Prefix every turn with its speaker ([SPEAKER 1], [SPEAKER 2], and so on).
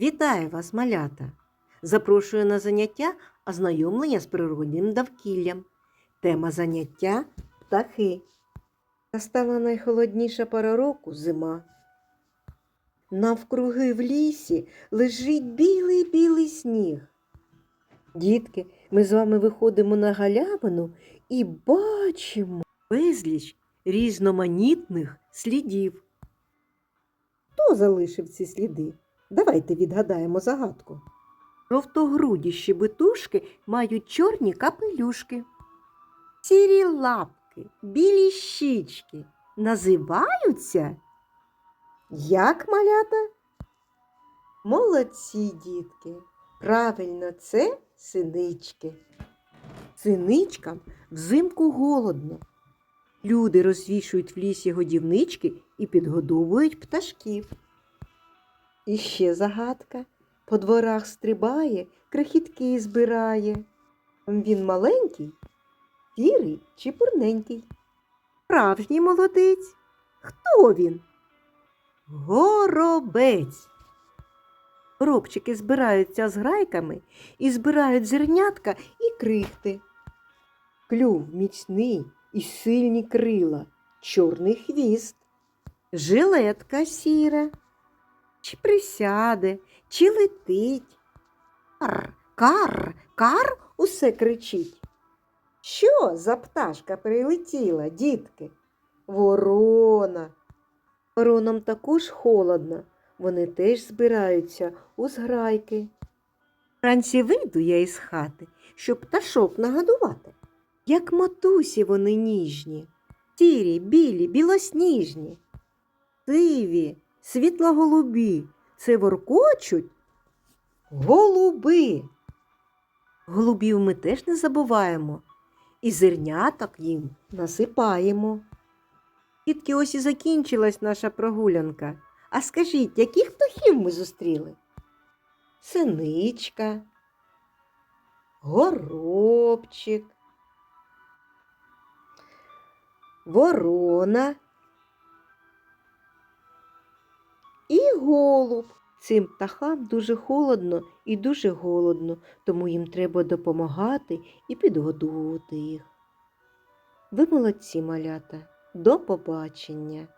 [SPEAKER 1] Вітаю вас, малята! Запрошую на заняття ознайомлення з природним довкіллям. Тема заняття птахи. Настала найхолодніша пора року зима. Навкруги в лісі лежить білий-білий сніг. Дітки, ми з вами виходимо на галявину і бачимо безліч різноманітних слідів. Хто залишив ці сліди? Давайте відгадаємо загадку. Жовтогруді щебетушки мають чорні капелюшки. Сірі лапки, білі щічки називаються. Як малята? Молодці, дітки. Правильно, це синички. Синичкам взимку голодно. Люди розвішують в лісі годівнички і підгодовують пташків. І ще загадка. По дворах стрибає, крихітки збирає. Він маленький, сірий чи пурненький. Справжній молодець. Хто він? Горобець. Горобчики збираються з грайками і збирають зернятка і крихти. Клюв міцний і сильні крила, чорний хвіст, жилетка сіра чи присяде, чи летить. Кар, кар, кар усе кричить. Що за пташка прилетіла, дітки? Ворона. Воронам також холодно, вони теж збираються у зграйки. Вранці вийду я із хати, щоб пташок нагодувати. Як матусі вони ніжні, сірі, білі, білосніжні, сиві, світло-голубі, це воркочуть голуби. Голубів ми теж не забуваємо і зерняток їм насипаємо. Тітки ось і закінчилась наша прогулянка. А скажіть, яких птахів ми зустріли? Синичка, горобчик, ворона голуб. Цим птахам дуже холодно і дуже голодно, тому їм треба допомагати і підгодовувати їх. Ви молодці, малята. До побачення!